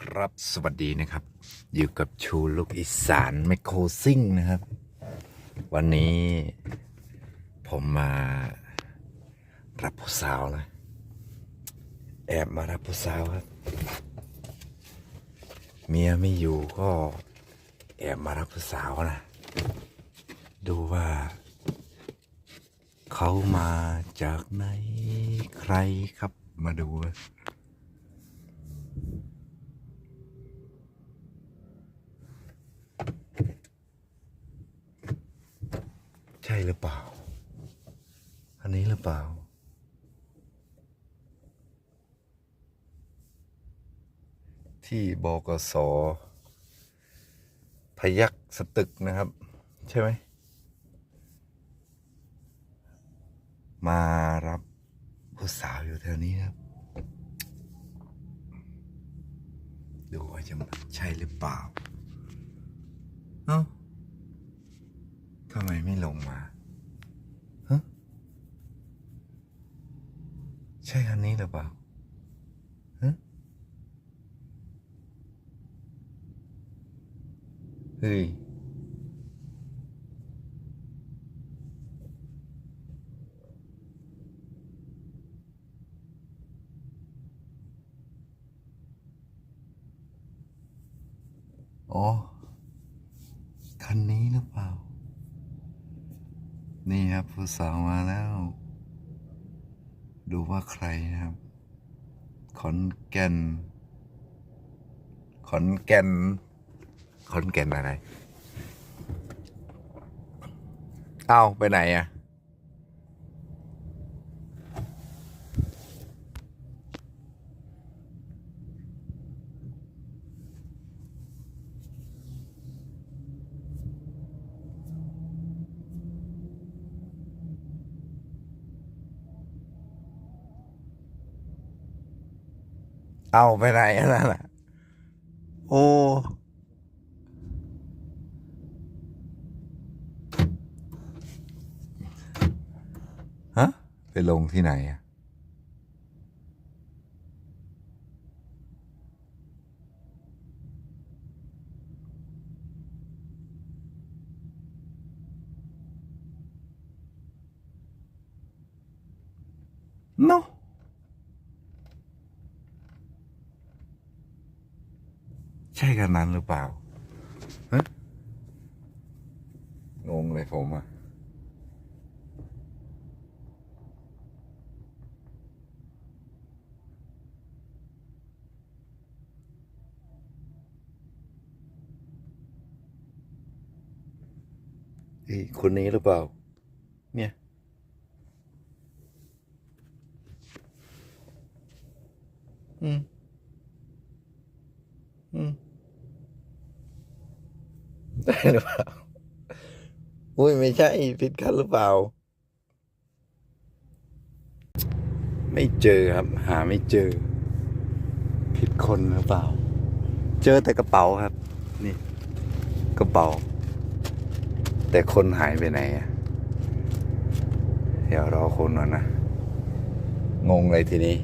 ครับ สวัสดีนะครับ อยู่กับชูลูกอีสานไมโครซิ่งนะครับ วันนี้ผมมารับผู้สาวนะ แอบมารับผู้สาวครับ เมียไม่อยู่ก็แอบมารับผู้สาวนะ ดูว่า เขามาจากไหนใครครับมาดูนะ ใช่หรือเปล่า อันนี้หรือเปล่า ที่บกสพยักสตึกนะครับ ใช่ไหม มารับผู้สาวอยู่แถวนี้ครับ ดูว่าจะใช่หรือเปล่า เอ้าทำไมไม่ลงมาฮะใช่คันนี้หรือเปล่าฮะเฮ้ย อ๋อ คันนี้หรือเปล่า นี่ครับผู้สาวมาแล้ว ดูว่าใครนะครับ ขอนแก่น ขอนแก่น ขอนแก่นอะไร เอ้า ไปไหนอะ เอ้าไปไหนอะนั่นน่ะ โอ้ฮะไปลงที่ไหนอะเนาะ ใช่กันนั้นหรือเปล่าฮะงงเลยผมอะเอ้ยคนนี้หรือเปล่า เนี่ยอืม อืม ได้หรือเปล่า อุ้ยไม่ใช่ผิดคันหรือเปล่า ไม่เจอครับ หาไม่เจอ ผิดคนหรือเปล่า เจอแต่กระเป๋าครับ นี่ กระเป๋า แต่คนหายไปไหนอะเดี๋ยวรอคนก่อนนะ งงเลยทีนี้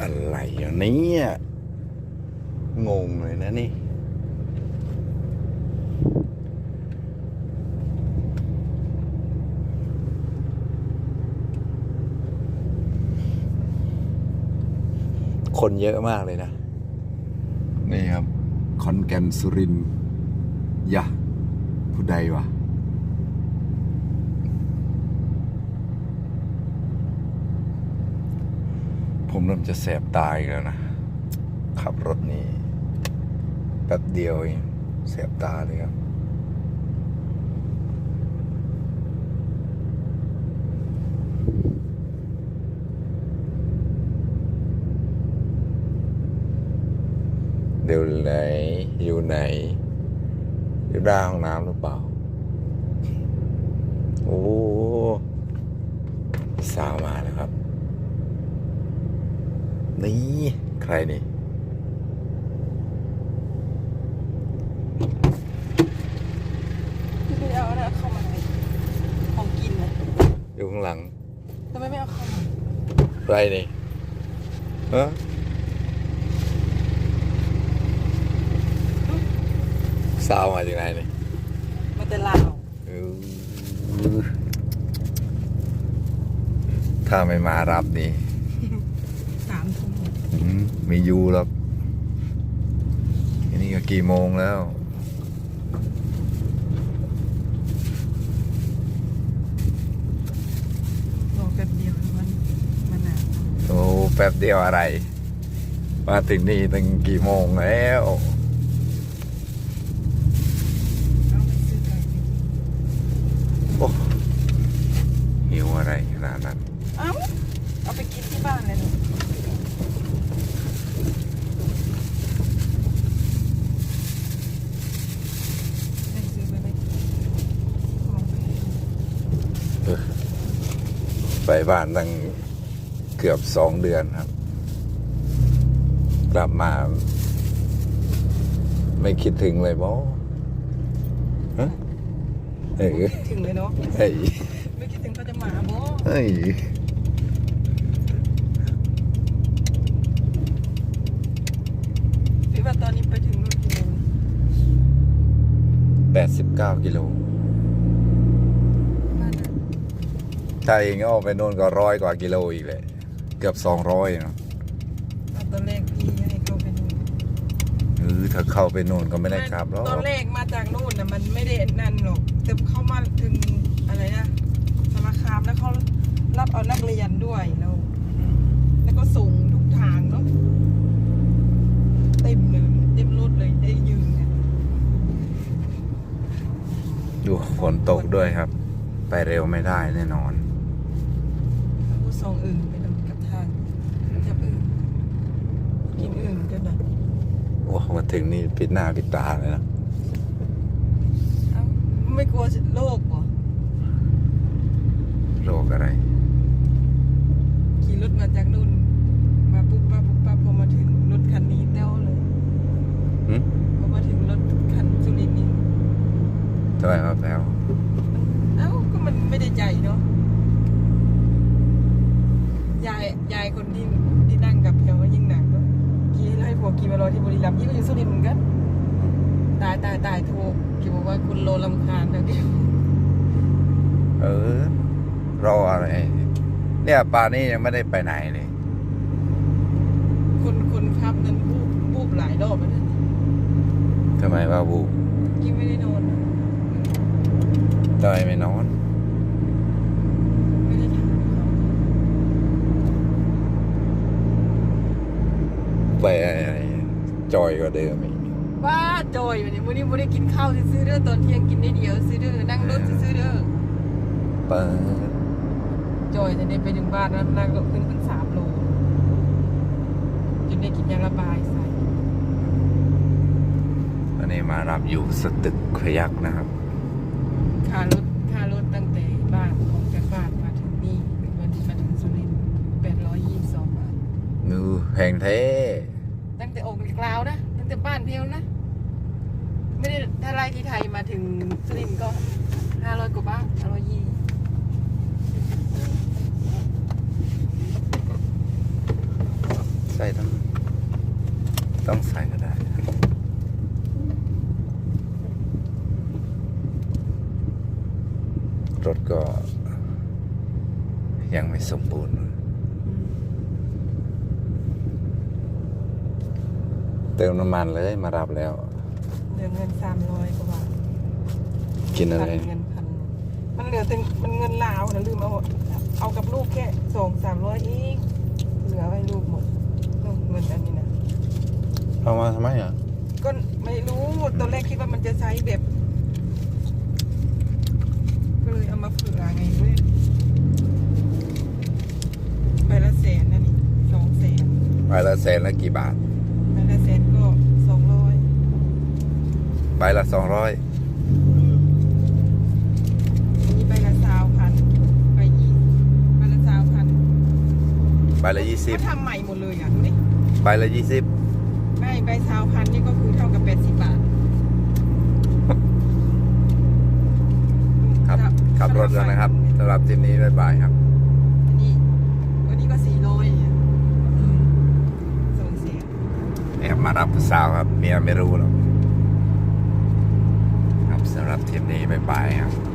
อะไรอย่างนี้อะงงเลยนะนี่ คนเยอะมากเลยนะ นี่ครับคอนแกนสุรินทร์ยะ ผู้ใดวะผมเริ่มจะแสบตายแล้วนะ ขับรถนี้แป๊บเดียวเองแสบตาเลยครับ เดี๋ยวไหนอยู่ไหน อยู่ด้านห้องน้ำหรือเปล่า โอ้สาวมาแล้วครับ นี่ใครนี่พี่ไม่ได้เอาอะไรเข้ามาเลยของกินนะอยู่ข้างหลังทำไมไม่เอาเข้ามาใครนี่ฮะ สาวมาจากไหนเนี่ยมาแต่ลาวเออถ้าไม่มารับนี่สามทุ่มอืมไม่อยู่หรอกอันนี้ก็กี่โมงแล้ว รอแป๊บเดียวมันมันหนาวโอ้แป๊บเดียวอะไร มาถึงนี่ตั้งกี่โมงแล้ว เอาไปซื้อไก่ไปกิน โอ้หิวอะไรขนาดนั้น เอาเอาไปกินที่บ้านเลยหนูไม่ซื้อไปไม่กินของไปให้ดูไปบ้านตั้งเกือบสองเดือนครับ กลับมา ไม่คิดถึงเลยบอฮะ เฮ้ยถึงเลยเนาะเฮ้ยไม่คิดถึงเขาจะมาบ่เฮ้ยพี่ว่าตอนนี้ไปถึงนู่นกี่โมงแปดสิบเก้ากิโลบ้านน่ะถ้าเองเอาไปโน่นก็ร้อยกว่ากิโลอีกเลยเกือบสองร้อยเนาะ เอาตอนแรกพี่ให้เขาไปนู่นเออถ้าเข้าไปโน่นก็ไม่ได้ขับหรอกตอนแรกมาจากนู่นน่ะมันไม่ได้นั่นหรอกแต่เขามาถึงอะไรนะสารคามแล้วเขารับเอานักเรียนด้วยแล้วแล้วก็ส่งทุกทางเนาะเต็มเลยเต็มรถเลยได้ยืนเนี่ยดูฝนตกด้วยครับ ไปเร็วไม่ได้แน่นอนผู้ส่งอื่นไปนำกับทางจับอื่นกินอื่นกันนะ โอ้มาถึงนี่ปิดหน้าปิดตาเลยนะเอ้าไม่กลัวโรคเหรอโรคอะไร ขี่รถมาจากนู่นมาปุ๊บปั๊บปุ๊บปั๊บพอมาถึงรถคันนี้เต้วเลยหึพอมาถึงรถคันสุรินทร์นี่ทำไมครับแล้ว เอ้าก็มันไม่ได้ใจเนาะยายยายคนที่ที่นั่งกับแพลวว่ายิ่งหนักเนาะขี่ให้ผัวขี่ มารอที่บุรีรัมย์ยี่ก็อยู่สุรินทร์เหมือนกันตายตายตายโทรกี่บอกว่าคุณโลลำคาญนะเดียวเออ รออะไร เนี่ยป่านนี้ยังไม่ได้ไปไหนเลยคนคนขับนั้นบูบบูบหลายรอบแล้วนะทำไมว่าบูกี่ไม่ได้นอนนะทำไมไม่นอน ไม่ได้ถามเขา ไปอะไร จอยกว่าเดิมอีกว่าจอยวันนี้วันนี้ไม่ได้กินข้าวซื้อๆเด้อตอนเที่ยงกินได้เดียวซื้อเด้อนั่งรถซื้อๆเด้อเปิดจอยจะได้ไปถึงบ้านแล้วนั่งรถขึ้นตั้งสามโลจนได้กินยาระบายใส่วันนี้มารับอยู่สตึกขยักนะครับ ค่ารถค่ารถตั้งแต่บ้านออกจากบ้านมาถึงนี่วันนี้มาถึงสุรินทร์แปดร้อยยี่สิบสองบาท นูแพงเทตั้งแต่ออ กจากลาวนะตั้งแต่บ้านเพลนะ ไม่ได้ถ้าไล่ที่ไทยมาถึงสุรินทร์ก็ห้าร้อยกว่าบาทห้าร้อยยี่ใส่ต้องต้องใส่ก็ได้รถก็ยังไม่สมบูรณ์ เติมน้ำมันเลยมารับแล้ว เหลือเงินสามร้อยกว่าบาทกินอะไรพันเงินพันมันเหลือแต่มันเงินลาวนะลืมเอาเอากับลูกแค่สองสามร้อยเองเหลือไว้ลูกหมดนู่นเงินอันนี้นะเอามาทำไมอะ ก็ไม่รู้ตอนแรกคิดว่ามันจะใช้แบบก็เลยเอามาเผื่อไงเว้ยใบละแสนนะนี่สองแสนใบละแสนละกี่บาท ใบละแสนก็สองร้อย ใบ ละสองร้อยมีใบละสาวพันใบยี่ใบละสาวพันใบละยี่สิบเขาทำใหม่หมดเลยอะดูดิใบละยี่สิบไม่ใบสาวพันนี่ก็คือเท่ากับแปดสิบบาทครับ ขับรถแล้วนะครับสำหรับทริปนี้บ๊ายบายครับ อันนี้วันนี้ก็สี่ร้อยเนี่ยสองแสนแอบมารับผู้สาวครับเมียไม่รู้หรอกำหรับทริปนี้บ๊ายบายครับ